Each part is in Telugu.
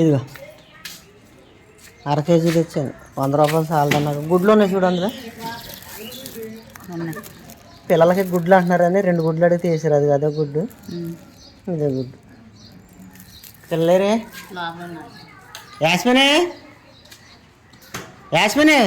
ఇదిగో. అర కేజీ తెచ్చాను. వంద రూపాయలు చాలదు నాకు గుడ్లు ఉన్నాయి చూడు అందులో. పిల్లలకి గుడ్లు అంటున్నారని రెండు గుడ్లు అడిగితే వేసారు. అది అదే గుడ్డు. ఇదే గుడ్డు. పిల్లరే యాస్మినే? యాస్మినే?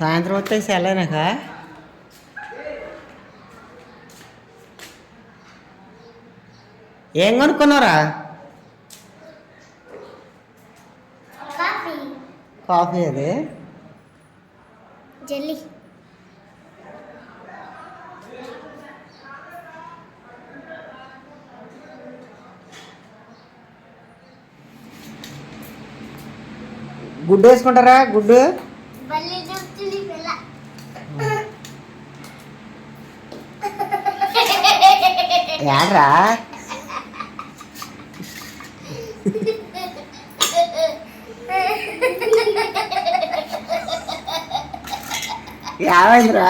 సాయంత్రం వస్తే సెలవునాక ఏం కొనుక్కున్నారా? కాఫీ. అది? జల్లి. గుడ్డు వేసుకుంటారా? గుడ్డు? ఏడ్రా ఏమైందిరా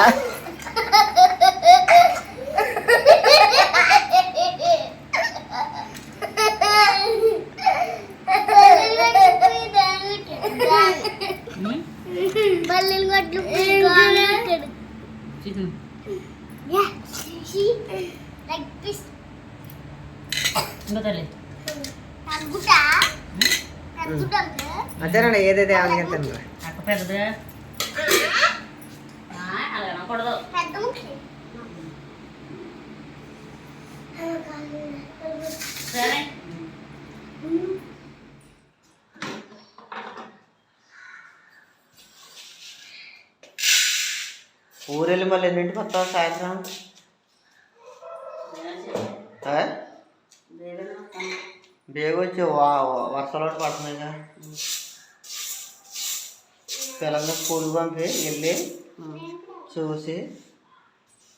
తగ్గుతా తగ్గుతా అదేనండి ఏదైతే ఏమని ముఖ్యం సరే. ఊరెళ్ళి మళ్ళీ ఎన్నింటికి వస్తావు? సాయంత్రం? ఆ? బేగ వచ్చి వా వర్షాలు ఒకటి పడుతున్నాయిగా పిల్లల్ని స్కూల్ పంపి వెళ్ళి. చూసి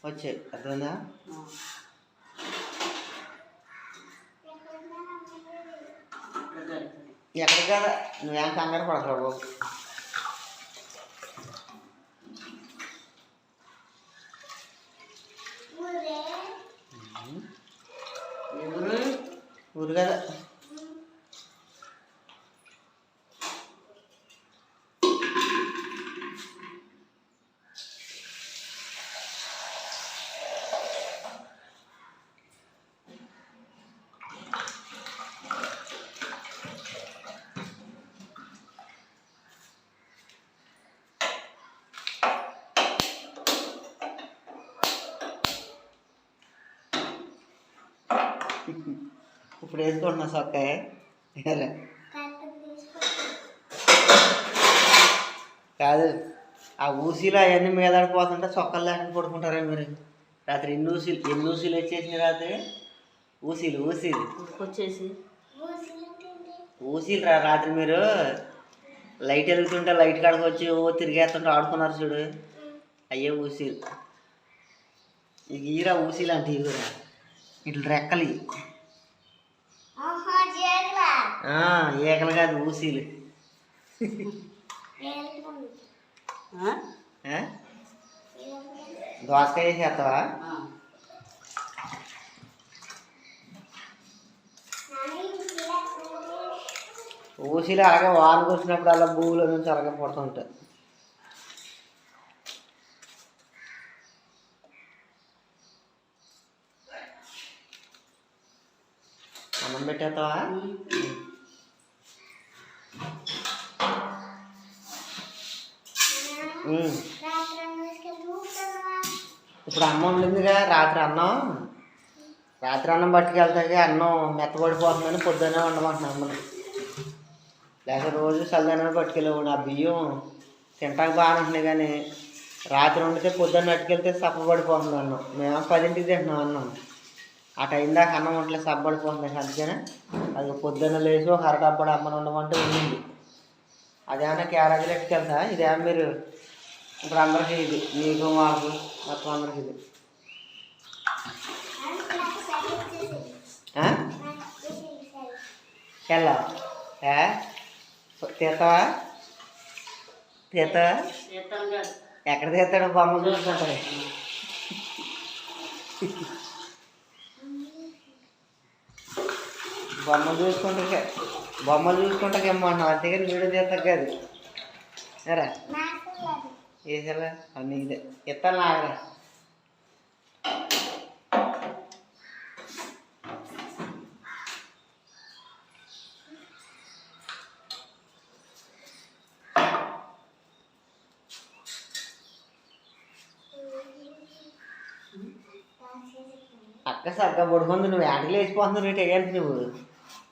వచ్చే అర్థమైందా? ఎక్కడికి కదా నువ్వేం కంగారు పడతావు ఊరు కదా. ఇప్పుడు వేసుకుంటున్నా సొక్కాయ? కాదు ఆ ఊసీలు అవన్నీ మీదడిపోతుంటే చొక్కలు లేకుండా పడుకుంటారా మీరు? రాత్రి ఎన్ని ఊసీలు ఎన్ని ఊసీలు వచ్చేసినాయి రాత్రి? ఊసీలు ఊసీలు. వచ్చేసి ఊసీలు రా రాత్రి మీరు. లైట్ వెలుగుతుంటే లైట్ కాడకు వచ్చి ఓ తిరిగేస్తుంటే ఆడుకున్నారు చూడు. అయ్యే ఊసీలు. ఇక ఈరా ఊసీలు అంటే ఇగురా ఇట్లా రెక్కలు ఈకలు కాదు ఊసీలు? దోసకాయ చేస్తావా. ఊసీలు అలాగే వాన కూర్చున్నప్పుడు అలా భూమిలో నుంచి అలాగే పడుతుంటాయి అన్నం పెట్టేస్తావా. ఇప్పుడు అన్నం ఉండిందిగా రాత్రి అన్నం. రాత్రి అన్నం పట్టుకెళ్తాగా అన్నం మెత్తబడిపోతుందని పొద్దున్నే ఉండమంటున్నాను అమ్మని లేకపోతే రోజు చల్లదనం పట్టుకెళ్ళేవాడు. ఆ బియ్యం తింటాక బాగానే ఉంటున్నాయి కానీ రాత్రి వండితే పొద్దున్న పట్టుకెళ్తే సప్పబడిపోతుంది అన్నం. మేము పదింటికి తింటున్నాం అన్నం. ఆ టైం దాకా అన్నం వంటలే సప్పబడిపోతుంది అందుకనే అది పొద్దున్న లేచి ఒక అరడబ్బడు అమ్మని ఉండమంటే ఉండింది. అదేమన్నా క్యారేజీలు ఎట్టుకెళ్తా ఇదేమో మీరు ఇప్పుడు అందరికీ ఇది. నీకు మాకు మొత్తం అందరికి ఇది? ఎలా ఏ? తీస్తావా? ఎక్కడ తీస్తాడు? బొమ్మలు చూసుకుంటారు బొమ్మలు చూసుకుంటే బొమ్మలు చూసుకుంటే ఇమ్మంటున్నావు అంతేగాని వీడియో తీస్తాక కాదు. సరే నాకు లేదు. అన్నీ ఇదే ఇస్తాను లాగరా అక్క సరిగ్గా పడుకుంది నువ్వు ఆటలు వేసిపోతున్నావు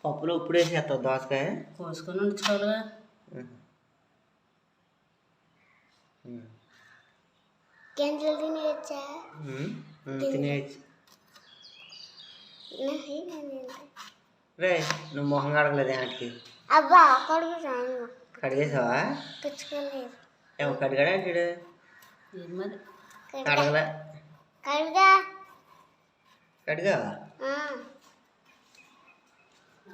ऊपर ऊपर से आता दस का है। कोस को न छोड़ कैंसिल दिन एच है। हम्म।, हम्म दिन नहीं नहीं नहीं रे नो महँगा लग ले के अब आ कर जाऊँगा खड़े सो है? कुछ कर ले एव कट गड़ा टिड़े ये मत कट गड़ा कट गड़ा कट गड़ा हाँ।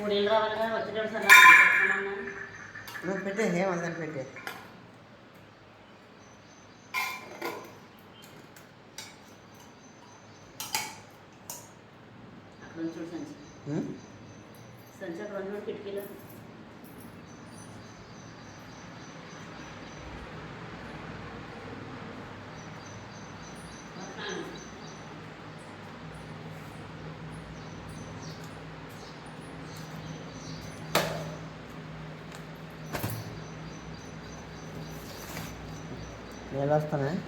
కూలీలు రావాలిగా వచ్చేటప్పుడు సార్ నాకు పెట్టుకోమన్నా. నువ్వు పెట్టే ఏమందని పెట్టే అక్కడ నుంచి చూడు సంచి ఉమ్? సంచి అక్కడ ఉంది చూడు కిటికీలో నేను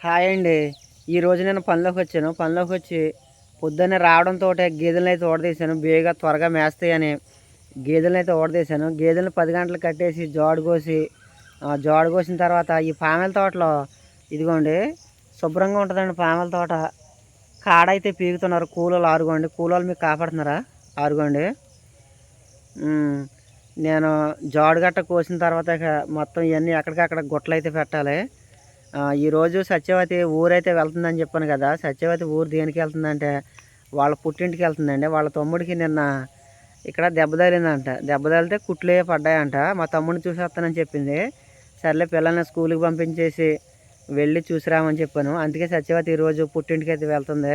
హాయ్ అండి. ఈరోజు నేను పనిలోకి వచ్చాను. పనిలోకి వచ్చి పొద్దున్నే రావడంతో గేదెలను అయితే ఓడదీశాను. బేగా త్వరగా మేస్తాయని గేదెలను అయితే ఓడదీశాను. గేదెలను పది గంటలు కట్టేసి జోడు కోసి జోడు కోసిన తర్వాత ఈ పామెల తోటలో ఇదిగోండి శుభ్రంగా ఉంటుందండి పామెల తోట. కాడైతే పీకుతున్నారు. కూలలు ఆరుగోండి. కూలలు మీకు కాపాడుతున్నారా? ఆరుగోండి. నేను జాడు గట్ట కోసిన తర్వాత మొత్తం ఇవన్నీ ఎక్కడికక్కడ గుట్టలు అయితే పెట్టాలి. ఈరోజు సత్యవతి ఊరైతే వెళ్తుందని చెప్పాను కదా. సత్యవతి ఊరు దేనికి వెళ్తుందంటే వాళ్ళ పుట్టింటికి వెళ్తుందండి. వాళ్ళ తమ్ముడికి నిన్న ఇక్కడ దెబ్బ తగిలిందంట. దెబ్బ తగిలితే కుట్లే పడ్డాయంట. మా తమ్ముడిని చూసేస్తానని చెప్పింది. సర్లే పిల్లల్ని స్కూల్కి పంపించేసి వెళ్ళి చూసిరామని చెప్పాను. అందుకే సత్యవతి ఈరోజు పుట్టింటికి అయితే వెళ్తుంది.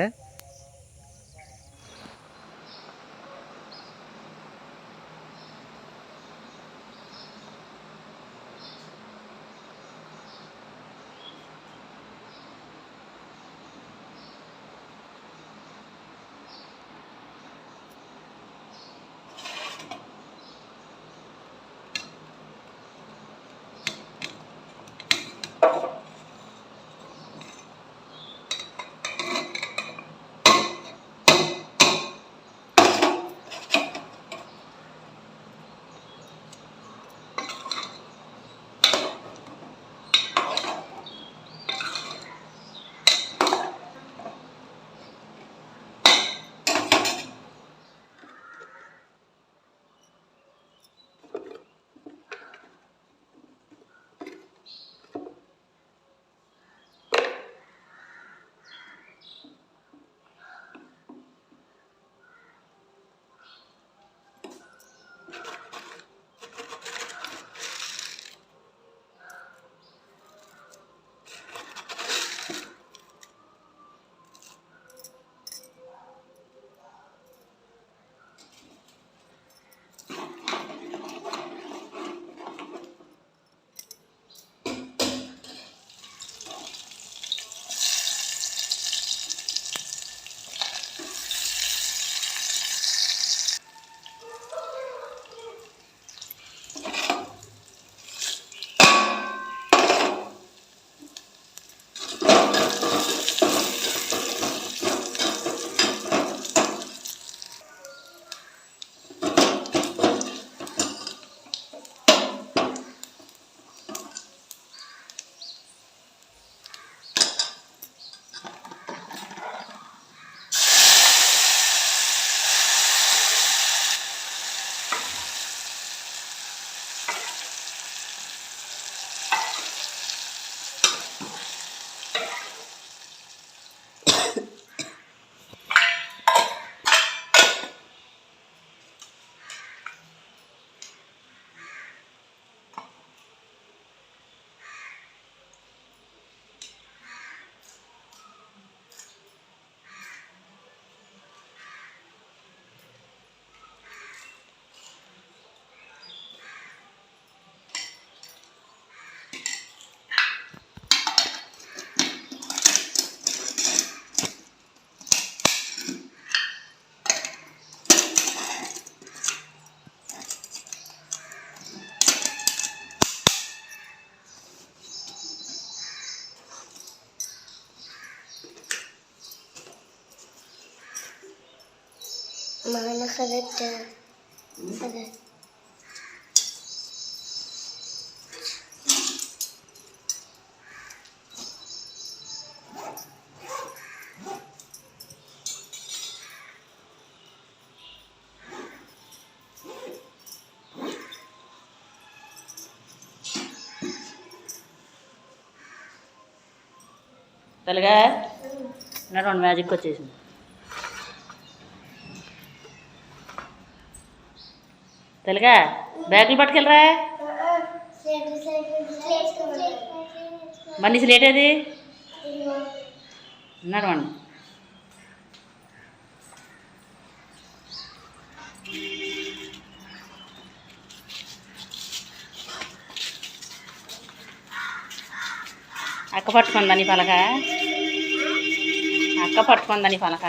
మన కరెక్ట్ సరే తెలుగా నడవండి మ్యాజిక్ వచ్చేసింది. తెలుగా? బ్యాగులు పట్టుకెళ్ళరా? మనిషి లేట్ ఏది నడవండి అక్క పట్టుకుందా నీ పలక? అక్క పట్టుకుందా నీ పలక?